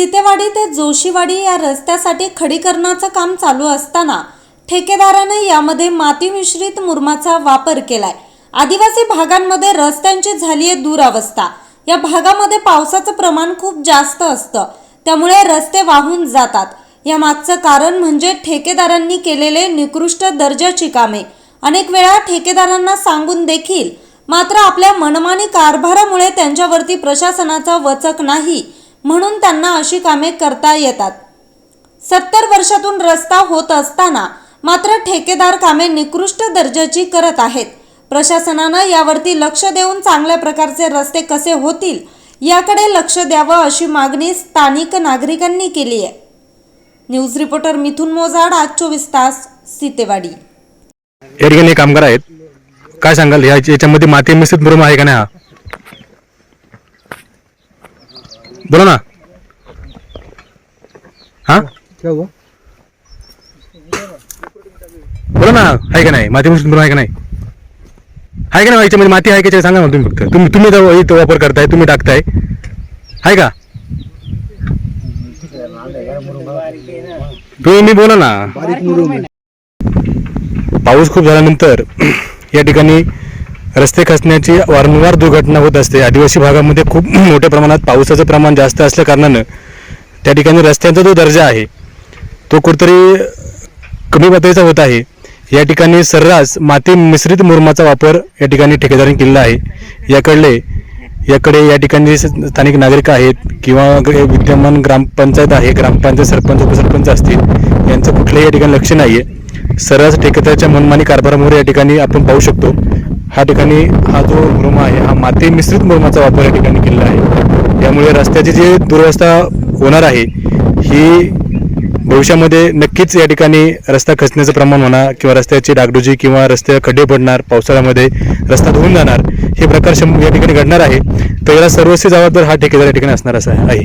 सितेवाडी ते जोशीवाडी या रस्त्यासाठी खडीकरणाचं काम चालू असताना ठेकेदाराने यामध्ये माती मिश्रित मुरमाचा वापर केलाय. आदिवासी भागांमध्ये रस्त्यांची झालीये दुरावस्था. या भागामध्ये पावसाचं प्रमाण खूप जास्त असतं. त्यामुळे रस्ते वाहून जातात. या मागचं कारण म्हणजे ठेकेदारांनी केलेले निकृष्ट दर्जाची कामे. अनेक वेळा ठेकेदारांना सांगून देखील मात्र आपल्या मनमानी कारभारामुळे त्यांच्यावरती प्रशासनाचा वचक नाही. म्हणून त्यांना अशी कामे करता येतात. सत्तर वर्षातून रस्ता होत असताना मात्र ठेकेदार कामे निकृष्ट दर्जाची करत आहेत. प्रशासनानं यावरती लक्ष देऊन चांगल्या प्रकारचे रस्ते कसे होतील याकडे लक्ष द्यावं अशी मागणी स्थानिक नागरिकांनी केली आहे. न्यूज रिपोर्टर मिथुन मोजाड आज चोवीस तास सीतेवाडी. या ठिकाणी कामगार आहेत काय सांगाल? याच्यामध्ये माती मिश्रित मुरुम आहे का नाही हा? बोला ना. हा? बोला ना आहे का नाही? माती मुरुम आहे का नाही? आहे का नाही याच्यामध्ये माती आहे का सांगा ना तुम्ही फक्त. तुम्ही तुम्ही इथं वापर करताय तुम्ही टाकताय. आहे का? तुम्ही बोला ना. पाऊस खूप झाल्यानंतर या ठिकाणी रस्ते खचण्याची वारंवार दुर्घटना होत असते. आदिवासी भागामध्ये खूप मोठ्या प्रमाणात पावसाचं प्रमाण जास्त असल्याकारणानं त्या ठिकाणी रस्त्यांचा जो दर्जा आहे तो कुठतरी कमी पातळीचा होत आहे. या ठिकाणी सर्रास माती मिश्रित मुरमाचा वापर या ठिकाणी ठेकेदारांनी केलेला आहे. याकडले याकडे या ठिकाणी स्थानिक नागरिक आहेत किंवा विद्यमान ग्रामपंचायत आहे ग्रामपंचायत सरपंच उपसरपंच असतील यांचं कुठलंही या ठिकाणी लक्ष नाही आहे सर्रास ठेकेदाराच्या मनमानी कारभारामुळे या ठिकाणी आपण पाहू शकतो. हा ठिकाणी हा जो मुरुमा आहे हा माती मिश्रित मुरुमाचा वापर या ठिकाणी केलेला आहे. त्यामुळे रस्त्याची जी दुरवस्था होणार आहे ही भविष्यामध्ये नक्कीच या ठिकाणी रस्ता खचण्याचं प्रमाण होणार किंवा रस्त्याची डागडुजी किंवा रस्ते खड्डे पडणार पावसाळ्यामध्ये रस्ता धुवून जाणार हे प्रकार शं या ठिकाणी घडणार आहे. तर याला सर्वस्वी जबाबदार हा ठेकेदार या ठिकाणी असणार असा आहे.